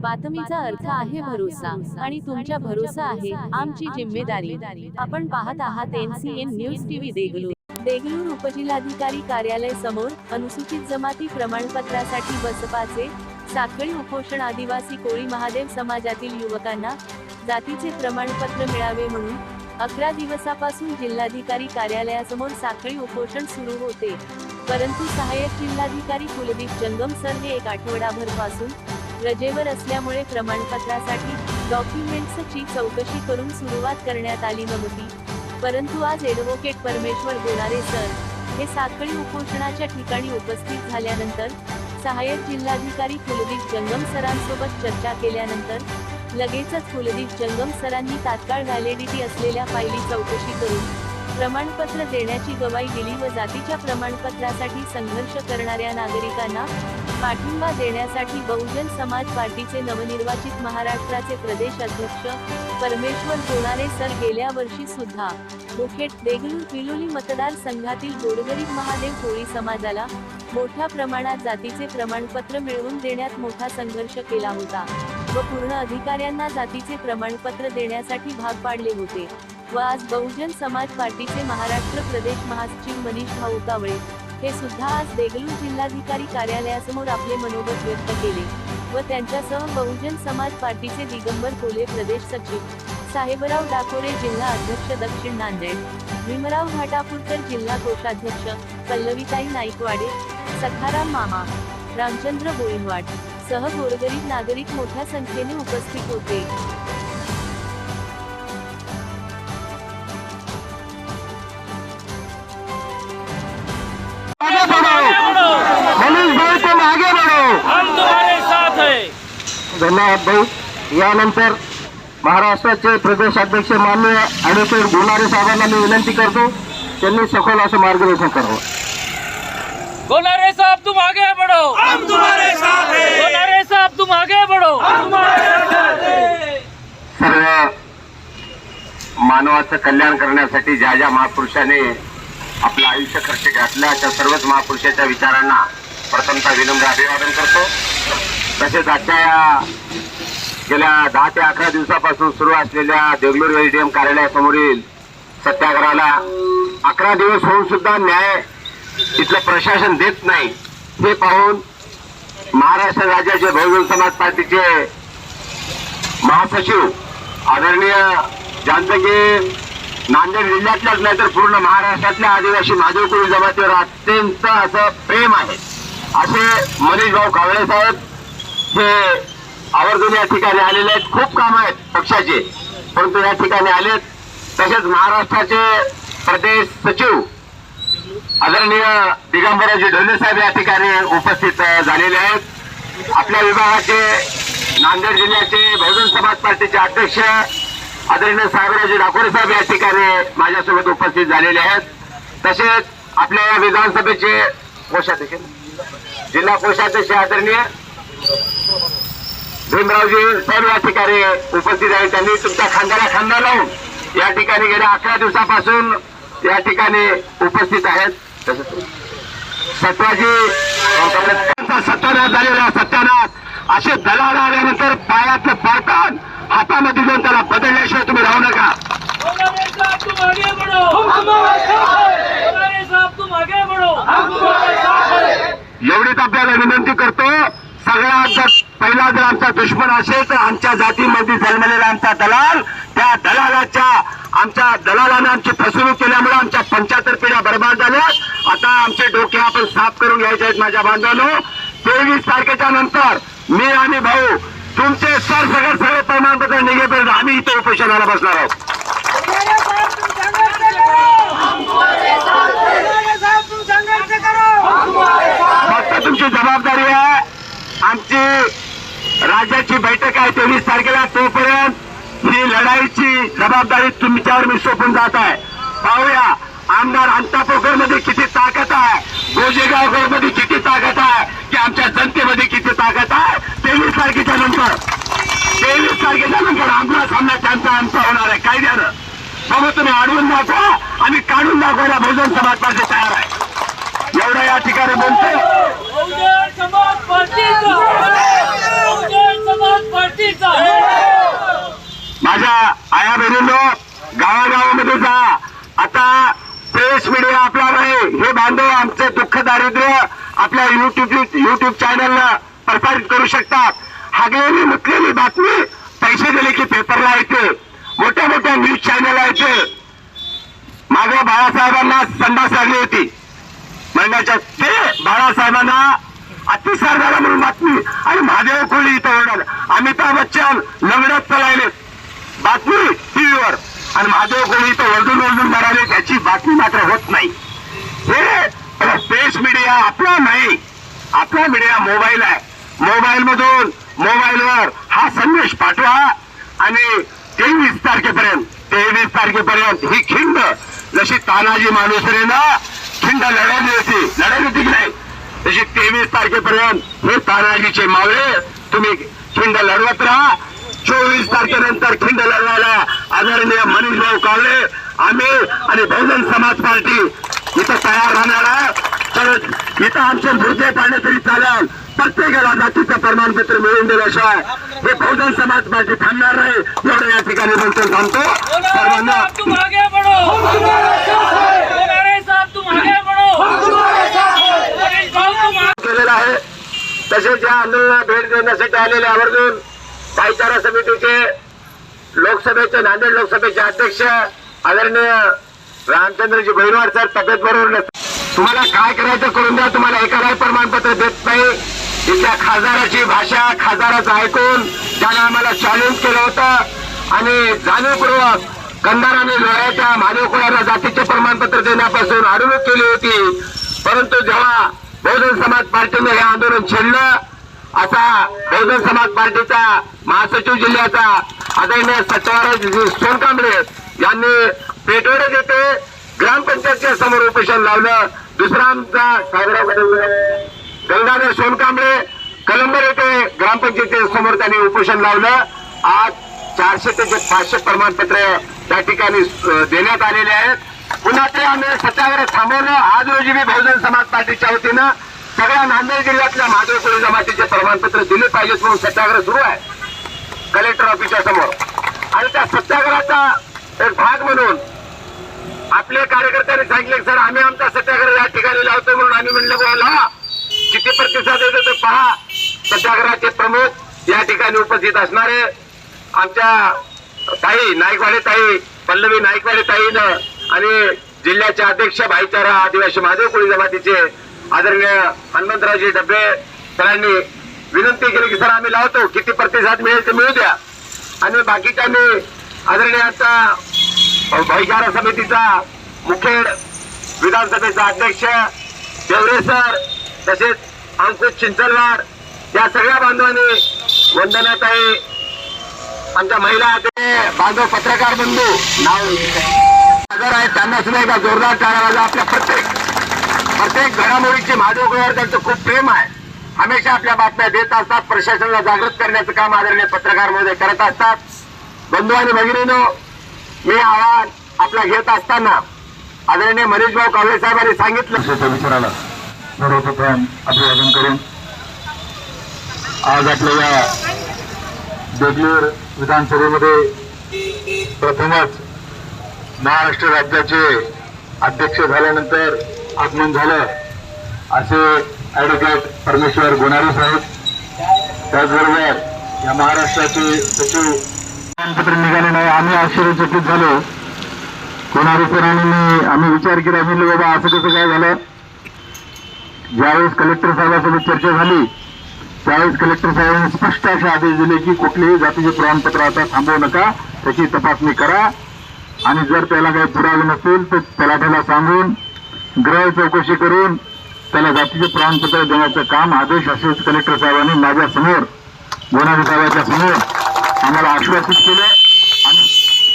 बातमीचा अर्थ आहे भरोसा आणि तुमच्या भरोसा आहे आमची जिम्मेदारी. आपण पाहत आहात NCN news TV Degloor. Degloor उपजिल्हाधिकारी कार्यालय समोर अनुसूचित जमाती प्रमाणपत्रासाठी बसपाचे साखळी उपोषण आदिवासी कोळी महादेव समाजातील युवकांना जातीचे प्रमाणपत्र मिळावे म्हणून अकरा दिवसापासून जिल्हाधिकारी कार्यालयासमोर साखळी उपोषण सुरू होते. परंतु सहाय्यक जिल्हाधिकारी कुलदीप जंगम सर हे एक आठवडाभरपासून रजेवर असल्यामुळे प्रमाणपत्रासाठी डॉक्युमेंट्सची चौकशी करून सुरुवात करण्यात आली नव्हती. परंतु आज ॲडव्होकेट परमेश्वर गोणारे सर हे साखळी उपोषणाच्या ठिकाणी उपस्थित झाल्यानंतर सहाय्यक जिल्हाधिकारी कुलदीप जंगम सरांसोबत चर्चा केल्यानंतर लगेचच कुलदीप जंगम सरांनी तात्काळ व्हॅलिडिटी असलेल्या फायली चौकशी करून प्रमाणपत्र देण्याची गवाही दिली व जातीच्या प्रमाणपत्रासाठी संघर्ष करणाऱ्या नागरिकांना पाठिंबा देण्यासाठी बहुजन समाज पार्टीचे नवनिर्वाचित महाराष्ट्राचे प्रदेश अध्यक्ष परमेश्वर जोणारे सर गेल्या वर्षी सुद्धा. मुखेड देगलूर पिलोली मतदारसंघातील गोडगरीब महादेव कोळी समाजाला मोठ्या प्रमाणात जातीचे प्रमाणपत्र मिळवून देण्यात मोठा संघर्ष केला होता व पूर्ण अधिकाऱ्यांना जातीचे प्रमाणपत्र देण्यासाठी भाग पाडले होते. व आज बहुजन समाज पार्टीचे महाराष्ट्र प्रदेश महासचिव मनीष भाऊ कावळे हे सुद्धा आज देगलूर जिल्हाधिकारी कार्यालयासमोर आपले मनोगत व्यक्त केले व त्यांच्यासह बहुजन समाज पार्टीचे दिगंबर कोले प्रदेश सचिव साहेबराव डाकोरे जिल्हा अध्यक्ष दक्षिण नांदेड भीमराव घाटापूरकर जिल्हा कोषाध्यक्ष पल्लवीताई नाईकवाडे सखाराम मामा रामचंद्र बोईनवाड सह गोरगरीब नागरिक मोठ्या संख्येने उपस्थित होते. धन्यवाद भाऊ. यानंतर महाराष्ट्राचे प्रदेशाध्यक्ष माननीय ॲडव्होकेट गुणारे साहेबांना मी विनंती करतो त्यांनी सखोल असं मार्गदर्शन करावं. गोनारे साहब तुम आगे बढ़ो हम तुम्हारे साथ हैं. गोनारे साहब तुम आगे बढ़ो हम सर्व मानवाचं कल्याण करण्यासाठी ज्या ज्या महापुरुषाने आपलं आयुष्य खर्च घातलं त्या सर्वच महापुरुषाच्या विचारांना प्रथमतः विनम्र अभिवादन करतो. तसेच आजच्या या गेल्या दहा ते अकरा दिवसापासून सुरू असलेल्या देगलूर एडीएम कार्यालयासमोरील सत्याग्रहाला अकरा दिवस होऊन सुद्धा न्याय तिथलं प्रशासन देत नाही. हे पाहून महाराष्ट्र राज्याचे बहुजन समाज पार्टीचे महासचिव आदरणीय ज्यांचं नांदेड जिल्ह्यातल्याच नाही तर पूर्ण महाराष्ट्रातल्या आदिवासी महादेवकुळी जमातीवर अत्यंत असं प्रेम आहे. असे मनीष भाऊ कावळे साहेब हे आवर्जून या ठिकाणी आलेले आहेत. खूप काम आहेत पक्षाचे. परंतु या ठिकाणी आलेत. तसेच महाराष्ट्राचे प्रदेश सचिव आदरणीय दिगंबराजी ढोले साहेब या ठिकाणी उपस्थित झालेले आहेत. आपल्या विभागाचे नांदेड जिल्ह्याचे बहुजन समाज पार्टीचे अध्यक्ष आदरणीय साहेबराजी डाकोरे साहेब या ठिकाणी माझ्यासोबत उपस्थित झालेले आहेत. तसेच आपल्या या विधानसभेचे कोषाध्यक्ष जिल्हा कोषाध्यक्ष आदरणीय भीमरावजी सर्व या ठिकाणी उपस्थित आहेत. त्यांनी तुमच्या खांद्याला खांदा लावून या ठिकाणी गेल्या अकरा दिवसापासून या ठिकाणी उपस्थित आहेत. तसेच सत्वाजी त्यांचा सत्यानाश झालेला सत्यानाश असे दलाल आल्यानंतर पायातलं पाळतान हातामध्ये घेऊन त्याला बदलल्याशिवाय तुम्ही राहू नका. एवढीच आपल्याला विनंती करतो सगळ्यात पहिला जर आमचा दुश्मन असेल तर आमच्या जातीमध्ये जन्मलेला आमचा दलाल त्या दलालाच्या आमच्या दलालाने आमची फसवणूक केल्यामुळे आमच्या पंच्याहत्तर पिढ्या बर्बाद झाल्या. आता आमचे डोके आपण साफ करून घ्यायचे आहेत माझ्या बांधवांनो. तेवीस तारखेच्या नंतर मी आणि भाऊ तुमचे सर सगळे सगळे प्रमाणपत्र निघेपर्यंत आम्ही इथे उपोषणाला बसणार आहोत. फक्त तुमची जबाबदारी आहे. आमची राज्याची बैठक आहे तेवीस तारखेला. तोपर्यंत ही लढाईची जबाबदारी तुमच्यावर मी सोपून जात आहे. पाहूया आमदार अंतापोकरमध्ये किती ताकद आहे? गोजेगावकरमध्ये किती ताकद आहे? की आमच्या जनतेमध्ये किती ताकद आहे? तेवीस तारखेच्या नंतर. तेवीस तारखेच्या नंतर आमचा सामना त्यांचा आमचा होणार आहे. कायद्यानं. मग तुम्ही अडवून दाखवा आणि काढून दाखवायला बहुजन समाज पार्टी तयार आहे. एवढं या ठिकाणी बोलतोय. माझ्या आया बहिणींनो गावागावामध्ये जा. आता प्रेस मीडिया आपला नाही हे बांधव आमचं दुःख दारिद्र्य आपल्या युट्यूब युट्यूब चॅनलला प्रसारित करू शकतात. हागलेली मुकलेली बातमी पैसे दिले की पेपरला येते. मोठ्या मोठ्या न्यूज चॅनलला येते. माझ्या बाळासाहेबांना संडास लागली होती. म्हणण्याच्या ते बाळासाहेबांना अतिसार झाला म्हणून बातमी. आणि महादेव कोळी इथं ओरडाल अमिताभ बच्चन लंगडत चलायले बातमी टीव्हीवर. आणि महादेव कोळी इथं ओरडून ओरडून मराले त्याची बातमी मात्र होत नाही. हे प्रेस मीडिया आपला नाही. आपला मीडिया मोबाईल आहे. मोबाईल मधून मोबाईलवर हा संदेश पाठवा. आणि तेवीस तारखेपर्यंत तेवीस तारखेपर्यंत ही खिंड जशी तानाजी माणूस खिंड लढवली होती. लढवली होती की नाही? तशी तेवीस तारखेपर्यंत हे तानाजीचे मावळे तुम्ही खिंड लढवत राहा. चोवीस तारखेनंतर खिंड लढवायला आदरणीय मनीष भाऊ कावळे आम्ही आणि बहुजन समाज पार्टी इथं तयार राहणार आहे तर इथं आमचे मुद्दे पाडले तरी चालेल. प्रत्येकाला जातीचं प्रमाणपत्र मिळवून दिल्याशिवाय हे बहुजन समाज पार्टी थांबणार नाही. एवढं या ठिकाणी म्हणतो थांबतो. सर्वांना केलेला आहे. तसेच या आंदोलनाला भेट देण्यासाठी आलेले आवर्जून भाईचारा समितीचे लोकसभेचे नांदेड लोकसभेचे अध्यक्ष आदरणीय रामचंद्रजी भैरवाड सर तब्येत बरोबर तुम्हाला काय करायचं करून द्या तुम्हाला एकालाही प्रमाणपत्र देत नाही. इथल्या खासदाराची भाषा खासदाराचं ऐकून त्यानं आम्हाला चॅलेंज केलं होतं आणि जाणीवपूर्वक कंधाराने लढायच्या लोह्याच्या जातीचे प्रमाणपत्र देण्यापासून अडवणूक केली होती. परंतु जेव्हा बहुजन समाज पार्टीने हे आंदोलन छेडलं असा बहुजन समाज पार्टीचा महासचिव जिल्ह्याचा आदरणीय सत्यवाराज सोनकांबळे यांनी पेटवडे येथे ग्रामपंचायतच्या समोर उपोषण लावलं. दुसरा आमचा गंगाधर सोनकांबळे कलंबर येथे ग्रामपंचायती समोर त्यांनी उपोषण लावलं. आज चारशे ते जे पाचशे प्रमाणपत्र त्या ठिकाणी देण्यात आलेले आहेत. पुन्हा ते आम्ही सत्याग्रह थांबवलं आज रोजी मी बहुजन समाज पार्टीच्या वतीनं सगळ्या नांदेड जिल्ह्यातल्या महादेव कोळी जमातीचे प्रमाणपत्र दिले पाहिजेत म्हणून सत्याग्रह सुरू आहे. कलेक्टर ऑफिसच्या समोर. आणि त्या सत्याग्रहाचा एक भाग म्हणून आपले कार्यकर्त्यांनी सांगितले सर आम्ही आमचा सत्याग्रह या ठिकाणी लावतो म्हणून आम्ही म्हणलं बुवा लावा किती प्रतिसाद येतो ते पहा. सत्याग्रहाचे प्रमुख या ठिकाणी उपस्थित असणारे आमच्या ताई नाईकवाडे ताई पल्लवी नाईकवाडे ताईनं आणि जिल्ह्याचे अध्यक्ष भाईचारा आदिवासी महादेव कोळी जमातीचे आदरणीय हनुमंतरावजी डब्बे सरांनी विनंती केली की सर आम्ही लावतो. किती प्रतिसाद मिळेल ते मिळू द्या. आणि बाकीच्यांनी आदरणीय आता भाईचारा समितीचा मुखेड विधानसभेचा अध्यक्ष देवरे सर तसेच अंकुश चिंचलवाड या सगळ्या बांधवांनी वंदनाताई आमच्या महिला ते बांधव पत्रकार बंधू नाव हजर आहेत त्यांना सुद्धा एका जोरदार टाळा आपल्या प्रत्येक प्रत्येक घडामोडीची महादेव त्यांचं खूप प्रेम आहे. हमेशा आपल्या बातम्या देत असतात प्रशासनाला जागृत करण्याचं काम आदरणीय पत्रकार महोदय करत असतात. बंधू आणि भगिनीनो मी आवाज आपला घेत असताना आदरणीय मनीष भाऊ कावळे साहेबांनी सांगितलं. विचाराला सर्वप्रथम अभिवादन करून आज आपल्या देगलूर विधानसभेमध्ये प्रथमच महाराष्ट्र राज्याचे अध्यक्ष झाल्यानंतर आगमन झालं. असे ॲडव्होकेट परमेश्वर गोनारे साहेब. त्याचबरोबर या महाराष्ट्राचे सचिव प्रमाणपत्र निघाले नाही आम्ही आश्चर्यचकित झालो. कोणारी सरांनी आम्ही विचार केला म्हणलं बाबा असं कसं काय झालं? ज्यावेळेस कलेक्टर साहेबांसोबत चर्चा झाली त्यावेळेस कलेक्टर साहेबांनी स्पष्ट असे आदेश दिले की कुठलेही जातीचे प्रमाणपत्र आता थांबवू नका त्याची तपासणी करा. आणि जर त्याला काही पुरावे नसेल तर तलाठ्याला सांगून ग्रह चौकशी करून त्याला जातीचे प्रमाणपत्र देण्याचं काम आदेश असेच कलेक्टर साहेबांनी माझ्यासमोर गोनारे साहेबांच्या समोर आम्हाला आश्वासित केलं. आणि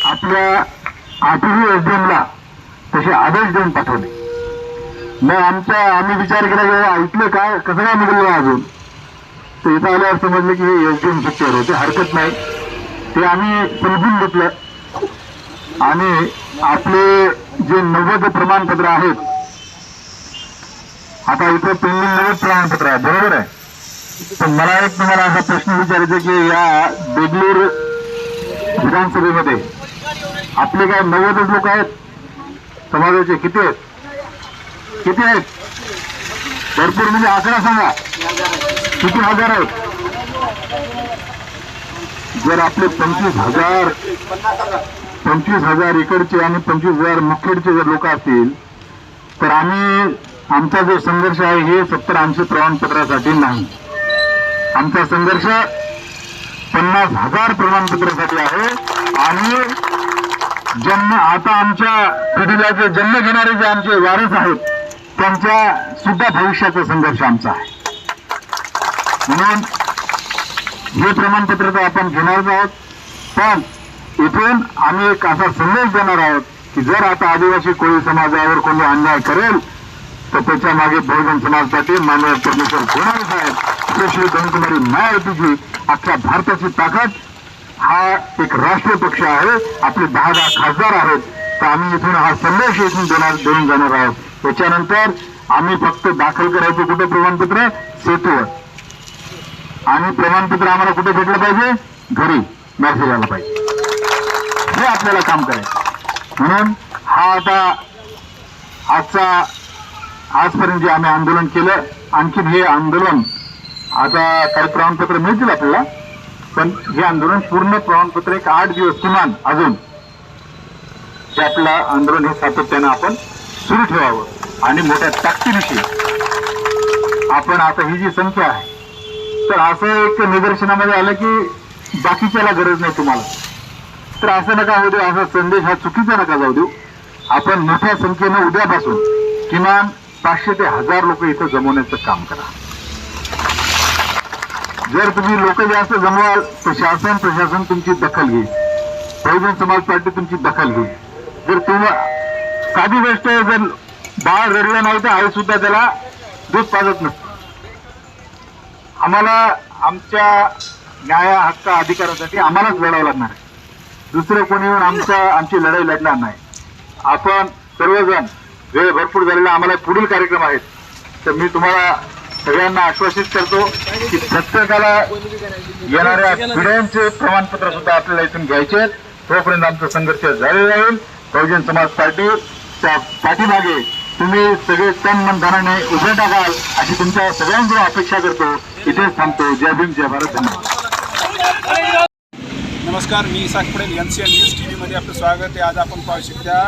आपल्या आठही एसडीएमला तसे आदेश देऊन पाठवले. मग आमच्या आम्ही विचार केला की ऐकलं काय कसं काय मिळलं अजून? तर इथं आल्यावर समजलं की हे एसडीएम सत्तेवर होते हरकत नाही. ते आम्ही समजून घेतलं. आणि आपले जे नव्वद प्रमाणपत्र आहेत आता इथं पेंडिंग नव्वद प्रमाणपत्र आहे बरोबर आहे? पण मला एक तुम्हाला असा प्रश्न विचारायचा की या देगलूर विधानसभेमध्ये आपले काय नव्वदच लोक आहेत? समाजाचे किती आहेत? किती आहेत? भरपूर म्हणजे आकडा सांगा. किती हजार आहेत? जर आपले पंचवीस हजार पंचवीस हजार इकडचे आणि पंचवीस हजार मुखेडचे जर लोक असतील तर आम्ही आमचा जो संघर्ष आहे हे सत्तर ऐंशी प्रमाणपत्रासाठी नाही. आमचा संघर्ष पन्नास हजार प्रमाणपत्रासाठी आहे आणि जन्म आता आमच्या पिढीला जे जन्म घेणारे जे आमचे वारस आहेत त्यांच्या सुद्धा भविष्याचा संघर्ष आमचा आहे. म्हणून हे प्रमाणपत्र तर आपण घेणारच आहोत पण इथून आम्ही एक असा संदेश देणार आहोत की जर आता आदिवासी कोळी समाजावर कोणी अन्याय करेल तर त्याच्यामागे बहुजन समाज पाटील मानव परमेश्वर होणार साहेब श्री धनकुमारी मायावतीची अख्ख्या भारताची ताकद हा एक राष्ट्रीय पक्ष आहे आपले दहा दहा खासदार आहेत तर आम्ही इथून हा संदेश इथून देणार देऊन जाणार आहोत. त्याच्यानंतर आम्ही फक्त दाखल करायचं कुठं प्रमाणपत्र? सेतूवर. आणि प्रमाणपत्र आम्हाला कुठे भेटलं पाहिजे? घरी मेसेज आला पाहिजे. हे आपल्याला काम करायचं म्हणून हा आता आजचा आजपर्यंत जे आम्ही आंदोलन केलं आणखीन हे आंदोलन आता काही प्रमाणपत्र मिळतील आपल्याला पण हे आंदोलन पूर्ण प्रमाणपत्र एक आठ दिवस किमान अजून हे आपलं आंदोलन हे सातत्यानं आपण सुरू ठेवावं. आणि मोठ्या ताकदीविषयी. आपण आता ही जी संख्या आहे तर असं एक निदर्शनामध्ये आलं की बाकीच्याला गरज नाही तुम्हाला. तर असं नका होऊ देऊ असा संदेश हा चुकीचा नका जाऊ देऊ. आपण मोठ्या संख्येनं उद्यापासून किमान पाचशे ते हजार लोक इथं जमवण्याचं काम करा. जर तुम्ही लोक जास्त जमवाल तर शासन प्रशासन तुमची दखल घेईल. बहुजन समाज पार्टी तुमची दखल घेईल. जर तुम्हाला साधी गोष्ट जर बाळ रडलं नाही तर आई सुद्धा त्याला दूध पाजत नसते. आम्हाला आमच्या न्याय हक्क अधिकारासाठी आम्हालाच लढावं लागणार आहे. दुसरं कोणी येऊन आमच्या आमची लढाई लढणार नाही. आपण सर्वजण वेळ भरपूर झालेला आम्हाला पुढील कार्यक्रम आहेत. तर मी तुम्हाला सगळ्यांना आश्वासित करतो की प्रत्येकाला येणाऱ्या पिढ्यांचे प्रमाणपत्र सुद्धा आपल्याला इथून घ्यायचे आहेत. तोपर्यंत आमचा संघर्ष झालेला राहील. बहुजन समाज पार्टीच्या पाठीमागे तुम्ही सगळे तन मन धनाने उभे टाकाल अशी तुमच्या सगळ्यांकडून अपेक्षा करतो. इथेच थांबतो. जय भीम जय भारत धन्यवाद. नमस्कार मी Isak Patel N C N news T व्हीमध्ये आपलं स्वागत आहे. आज आपण पाहू शकता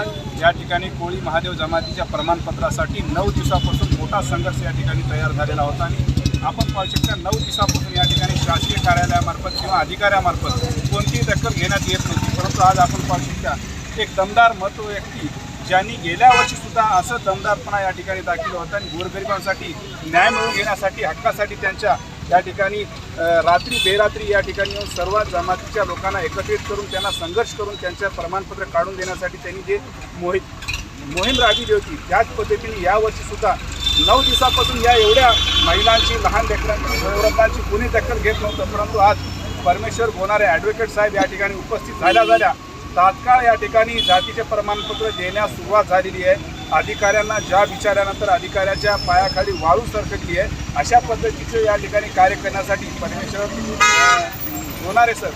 या ठिकाणी कोळी महादेव जमातीच्या प्रमाणपत्रासाठी नऊ दिवसापासून मोठा संघर्ष या ठिकाणी तयार झालेला होता. आणि आपण पाहू शकता नऊ दिवसापासून या ठिकाणी शासकीय कार्यालयामार्फत किंवा अधिकाऱ्यामार्फत कोणतीही रक्कम घेण्यात येत नव्हती. परंतु आज आपण पाहू शकता एक दमदार महत्त्व व्यक्ती ज्यांनी गेल्या वर्षी सुद्धा असं दमदारपणा या ठिकाणी दाखल होता आणि गोरगरिबांसाठी न्याय मिळवून घेण्यासाठी हक्कासाठी त्यांच्या या ठिकाणी रात्री बेरात्री या ठिकाणी येऊन सर्व जमातीच्या लोकांना एकत्रित करून त्यांना संघर्ष करून त्यांच्या प्रमाणपत्र काढून देण्यासाठी त्यांनी जे मोहित मोहीम राबविली होती त्याच पद्धतीने यावर्षी सुद्धा नऊ दिवसापासून या एवढ्या महिलांची लहान लेकरांची वयोवृद्धांची कुणी दखल घेत नव्हतं परंतु आज परमेश्वर बोनारे ॲडव्होकेट साहेब या ठिकाणी उपस्थित झाल्या झाल्या तात्काळ या ठिकाणी जातीचे प्रमाणपत्र देण्यास सुरुवात झालेली आहे. अधिकाऱ्यांना ज्या विचारानंतर अधिकाऱ्याच्या पायाखाली वाळू सरकटली आहे अशा पद्धतीचं या ठिकाणी कार्य करण्यासाठी परमेश्वर अं, होणारे सर.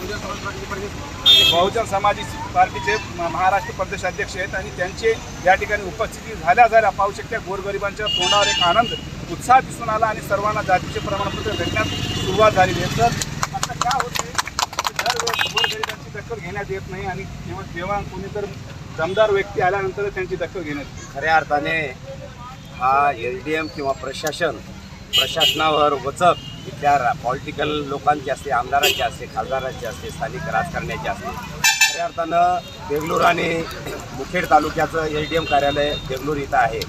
बहुजन समाजी पार्टीचे महाराष्ट्र प्रदेश अध्यक्ष आहेत आणि त्यांचे या ठिकाणी उपस्थिती झाल्या झाल्या पाहू शकत्या गोरगरिबांच्या तोंडावर एक आनंद उत्साह दिसून आला आणि सर्वांना जातीचे प्रमाणपत्र भेटण्यास सुरुवात झालेली आहे. तर आता काय होते दखल घेण्यात येत नाही आणि तेव्हा जेव्हा कोणी तर दमदार व्यक्ती आल्यानंतर त्यांची दखल घेण्यात येते. खऱ्या अर्थाने हा एल डी एम किंवा प्रशासन प्रशासनावर वचक इथल्या पॉलिटिकल लोकांचे असते आमदारांचे असते खासदारांचे असते स्थानिक राजकारण्याचे असते. खऱ्या अर्थानं देगलूर आणि मुखेड तालुक्याचं एल डी एम कार्यालय देगलूर इथं आहे.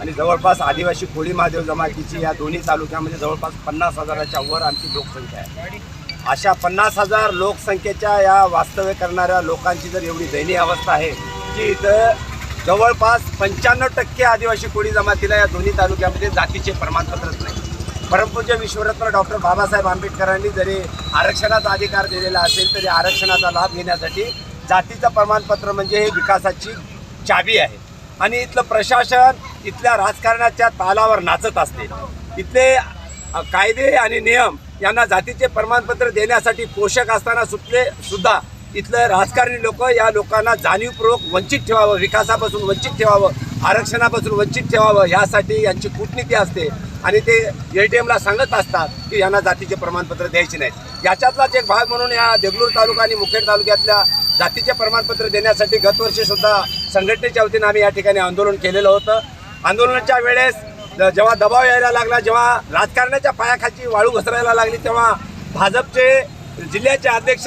आणि जवळपास आदिवासी कोळी महादेव जमातीची या दोन्ही तालुक्यामध्ये जवळपास पन्नास हजाराच्या वर आमची लोकसंख्या आहे. अशा पन्नास हजार लोकसंख्येच्या या वास्तव्य करणाऱ्या लोकांची जर एवढी दयनीय अवस्था आहे की इथं जवळपास पंच्याण्णव टक्के आदिवासी कोळी जमातीला या दोन्ही तालुक्यामध्ये जातीचे प्रमाणपत्रच नाही. परमपूज्य विश्वरत्न डॉक्टर बाबासाहेब आंबेडकरांनी जरी आरक्षणाचा अधिकार दिलेला असेल तरी आरक्षणाचा लाभ घेण्यासाठी जातीचं प्रमाणपत्र म्हणजे हे विकासाची चाबी आहे. आणि इथलं प्रशासन इथल्या राजकारणाच्या तालावर नाचत असते. इथले कायदे आणि नियम यांना जातीचे प्रमाणपत्र देण्यासाठी पोषक असताना सुटले सुद्धा इथलं राजकारणी लोक या लोकांना जाणीवपूर्वक वंचित ठेवावं विकासापासून वंचित ठेवावं आरक्षणापासून वंचित ठेवावं यासाठी यांची कूटनीती असते. आणि ते एल टी एमला सांगत असतात की यांना जातीचे प्रमाणपत्र द्यायचे नाहीत. याच्यातलाच एक भाग म्हणून या देगलूर तालुका आणि मुखेड तालुक्यातल्या जातीचे प्रमाणपत्र देण्यासाठी गतवर्षीसुद्धा संघटनेच्या वतीनं आम्ही या ठिकाणी आंदोलन केलेलं होतं. आंदोलनाच्या वेळेस जेव्हा दबाव यायला लागला जेव्हा राजकारणाच्या पायाखालची वाळू घसरायला लागली तेव्हा भाजपचे जिल्ह्याचे अध्यक्ष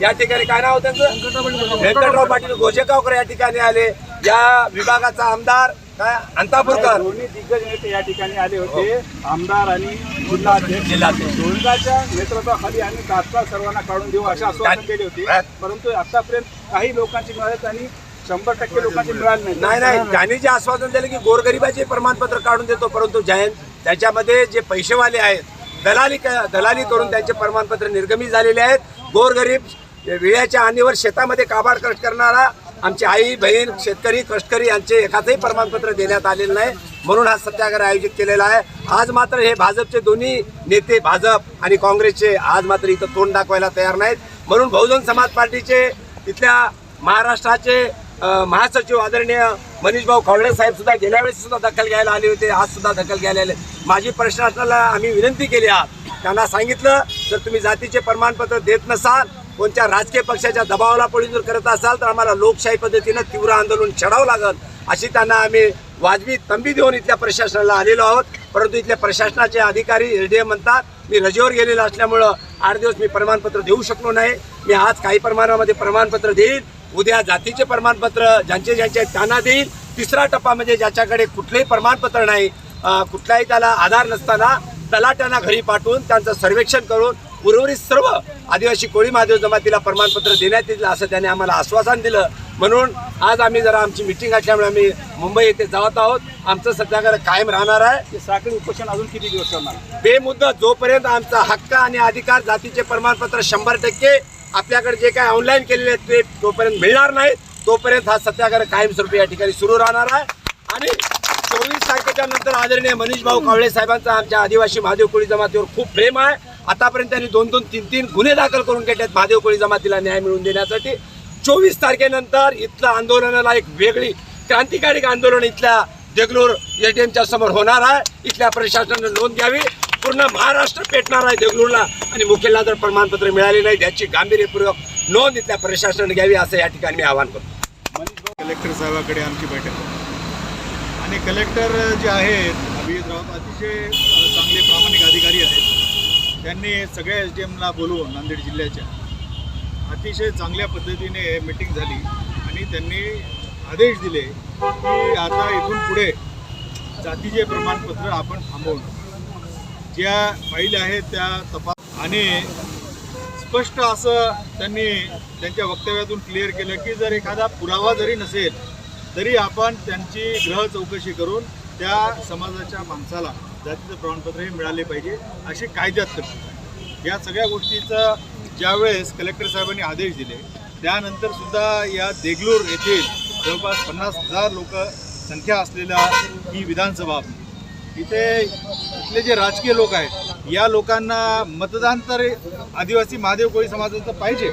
या ठिकाणी काय नाव होतं त्यांचं? व्यंकटराव पाटील गोजेगावकर या ठिकाणी आले. या विभागाचा आमदार काय? अंतापूरकर. दोन्ही दिग्गज नेते या ठिकाणी आले होते. आमदार आणि जिल्हाध्यक्ष जिल्हाध्यक्ष. दोनगाच्या नेतृत्वाखाली आम्ही तात्काळ सर्वांना काढून देऊ अशी आश्वासन केली होती. परंतु आतापर्यंत काही लोकांची मिळालेत आणि शंभर टक्के लोकांची मिळाली नाही. नाही त्यांनी जे आश्वासन दिलं की गोरगरिबाचे प्रमाणपत्र काढून देतो परंतु जयंत त्याच्यामध्ये जे पैसेवाले आहेत दलाली क- दलाली करून त्यांचे प्रमाणपत्र निर्गमित झालेले आहेत. गोरगरीब विळ्याच्या आणीवर शेतामध्ये काबाड कष्ट करणारा आमची आई बहीण शेतकरी कष्टकरी यांचे एखादंही प्रमाणपत्र देण्यात आलेलं नाही. म्हणून हा सत्याग्रह आयोजित केलेला आहे. आज मात्र हे भाजपचे दोन्ही नेते भाजप आणि काँग्रेसचे आज मात्र इथं तोंड दाखवायला तयार नाहीत. म्हणून बहुजन समाज पार्टीचे इथल्या महाराष्ट्राचे महासचिव आदरणीय मनीषभाऊ भाऊ साहेब सुद्धा गेल्या वेळेस सुद्धा दखल घ्यायला आले होते आज सुद्धा दखल घ्यायला आले. माझी प्रशासनाला आम्ही विनंती केली आहात. त्यांना सांगितलं जर तुम्ही जातीचे प्रमाणपत्र देत नसाल कोणत्या राजकीय पक्षाच्या दबावाला पळून जर करत असाल तर आम्हाला लोकशाही पद्धतीनं तीव्र आंदोलन चढावं लागल. अशी त्यांना आम्ही वाजवी तंबी देऊन इथल्या प्रशासनाला आलेलो आहोत. परंतु इथल्या प्रशासनाचे अधिकारी एल डी एम म्हणतात मी रजेवर गेलेलो असल्यामुळं आठ दिवस मी प्रमाणपत्र देऊ शकलो नाही. मी आज काही प्रमाणामध्ये प्रमाणपत्र देईन. उद्या जातीचे प्रमाणपत्र ज्यांचे ज्यांचे त्यांना देईल तिसरा टप्पा म्हणजे ज्याच्याकडे कुठलंही प्रमाणपत्र नाही. कुठलाही त्याला आधार नसताना तलाट्यांना घरी पाठवून त्यांचं सर्वेक्षण करून उर्वरित सर्व आदिवासी कोळी महादेव जमातीला प्रमाणपत्र देण्यात येईल असं त्याने आम्हाला आश्वासन दिलं. म्हणून आज आम्ही जरा आमची मिटिंग असल्यामुळे आम्ही मुंबई येथे जात आहोत. आमचं सत्याग्रह कायम राहणार आहे. साखळी उपोषण अजून किती दिवस करणार? बेमुद्दत जोपर्यंत आमचा हक्क आणि अधिकार जातीचे प्रमाणपत्र शंभर टक्के आपल्याकडे जे काय ऑनलाईन केलेले आहेत ते तोपर्यंत मिळणार नाही. तोपर्यंत हा सत्याग्रह कायमस्वरूपी या ठिकाणी सुरू राहणार आहे. आणि चोवीस तारखेच्या नंतर आदरणीय मनीष भाऊ कावळे साहेबांचा आमच्या आदिवासी महादेव कोळी जमातीवर खूप प्रेम आहे. आतापर्यंत त्यांनी दोन दोन तीन तीन गुन्हे दाखल करून घेतलेत महादेव कोळी जमातीला न्याय मिळवून देण्यासाठी. चोवीस तारखेनंतर इथलं आंदोलनाला एक वेगळी क्रांतिकारी आंदोलन इथल्या देगलूर एटीएमच्या समोर होणार आहे. इथल्या प्रशासनानं नोंद घ्यावी. पूर्ण महाराष्ट्र पेटणार आहे देगलूरला. आणि मुखेला जर प्रमाणपत्र मिळाले नाही त्याची गांभीर्यपूर्वक नोंद इथल्या प्रशासनाने घ्यावी असं या ठिकाणी मी आवाहन करतो. कलेक्टर साहेबाकडे आमची बैठक आणि कलेक्टर जे आहेत अभिजित राऊत अतिशय चांगले प्रामाणिक अधिकारी आहेत. त्यांनी सगळ्या एस डी एमला बोलवून नांदेड जिल्ह्याच्या अतिशय चांगल्या पद्धतीने मिटिंग झाली. आणि त्यांनी आदेश दिले की आता इथून पुढे जातीचे प्रमाणपत्र आपण थांबवणं ज्या फाईल आहेत त्या तपास आणि स्पष्ट असं त्यांनी त्यांच्या वक्तव्यातून क्लिअर केलं की जर एखादा पुरावा जरी नसेल तरी आपण त्यांची ग्रह चौकशी करून त्या समाजाच्या माणसाला जातीचं प्रमाणपत्र हे मिळाले पाहिजे अशी कायद्यात तरतूद या सगळ्या गोष्टीचा ज्यावेळेस कलेक्टर साहेबांनी आदेश दिले त्यानंतर सुद्धा या देगलूर येथील जवळपास पन्नास हजार लोक संख्या असलेल्या ही विधानसभा आपली इथे इथले जे राजकीय लोक आहेत या लोकांना मतदान तर आदिवासी महादेव कोळी समाजाचं पाहिजे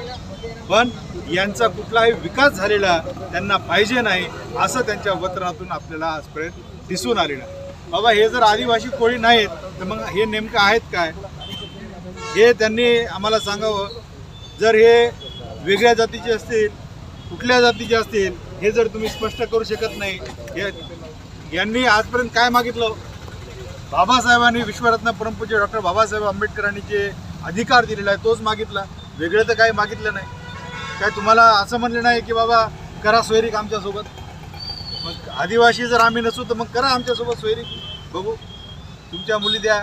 पण यांचा कुठलाही विकास झालेला त्यांना पाहिजे नाही असं त्यांच्या वतनातून आपल्याला आजपर्यंत दिसून आलेलं आहे. बाबा हे जर आदिवासी कोळी नाहीत तर मग हे नेमकं आहेत काय? हे त्यांनी आम्हाला सांगावं. जर हे वेगळ्या जातीचे असतील कुठल्या जातीचे असतील हे जर तुम्ही स्पष्ट करू शकत नाही यांनी आजपर्यंत काय मागितलं? बाबासाहेबांनी विश्वरत्न परमपूज्य डॉक्टर बाबासाहेब आंबेडकरांनी जे अधिकार दिलेला आहे तोच मागितला. वेगळं तर काही मागितलं नाही. काय तुम्हाला असं म्हणलं नाही की बाबा करा सोयरीक आमच्यासोबत मग आदिवासी जर आम्ही नसू तर मग करा आमच्यासोबत सोयरीक. बघू. तुमच्या मुली द्या.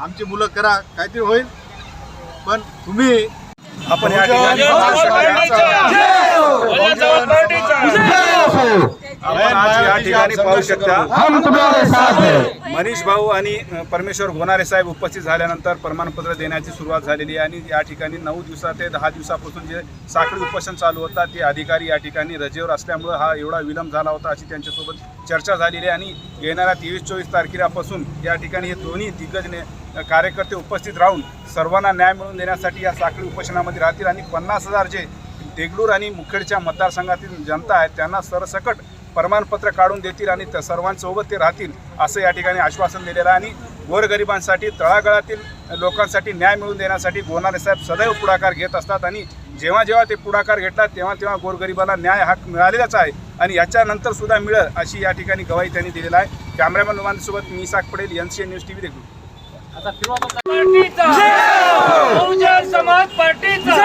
आमची मुलं करा. काहीतरी होईल. पण तुम्ही आपण या ठिकाणी आपण आज या ठिकाणी पाहू शकता. मनीष भाऊ आणि परमेश्वर गोनारे साहेब उपस्थित झाल्यानंतर प्रमाणपत्र देण्याची सुरुवात झालेली आहे आणि या ठिकाणी नऊ दिवसा ते दहा दिवसापासून जे साखळी उपोषण चालू होता ते अधिकारी या ठिकाणी रजेवर असल्यामुळं हा एवढा विलंब झाला होता अशी त्यांच्यासोबत चर्चा झालेली आहे. आणि येणाऱ्या तेवीस चोवीस तारखेपासून या ठिकाणी हे दोन्ही दिग्गज ने कार्यकर्ते उपस्थित राहून सर्वांना न्याय मिळवून देण्यासाठी या साखळी उपोषणामध्ये राहतील. आणि पन्नास हजार जे देगलूर आणि मुखेडच्या मतदारसंघातील जनता आहे त्यांना सरसकट प्रमाणपत्र काढून देतील आणि त्या सर्वांसोबत ते राहतील असं या ठिकाणी आश्वासन दिलेलं आहे आणि गोरगरिबांसाठी तळागाळातील लोकांसाठी न्याय मिळवून देण्यासाठी गोनारे साहेब सदैव पुढाकार घेत असतात आणि जेव्हा जेव्हा ते पुढाकार घेतला तेव्हा तेव्हा गोरगरिबाला न्याय हा मिळालेलाच आहे आणि याच्यानंतर सुद्धा मिळेल अशी या ठिकाणी गवाही त्यांनी दिलेला आहे कॅमेरामॅन लोकांसोबत मी साग पडेल N C N news T V देखील समाज पार्टीचा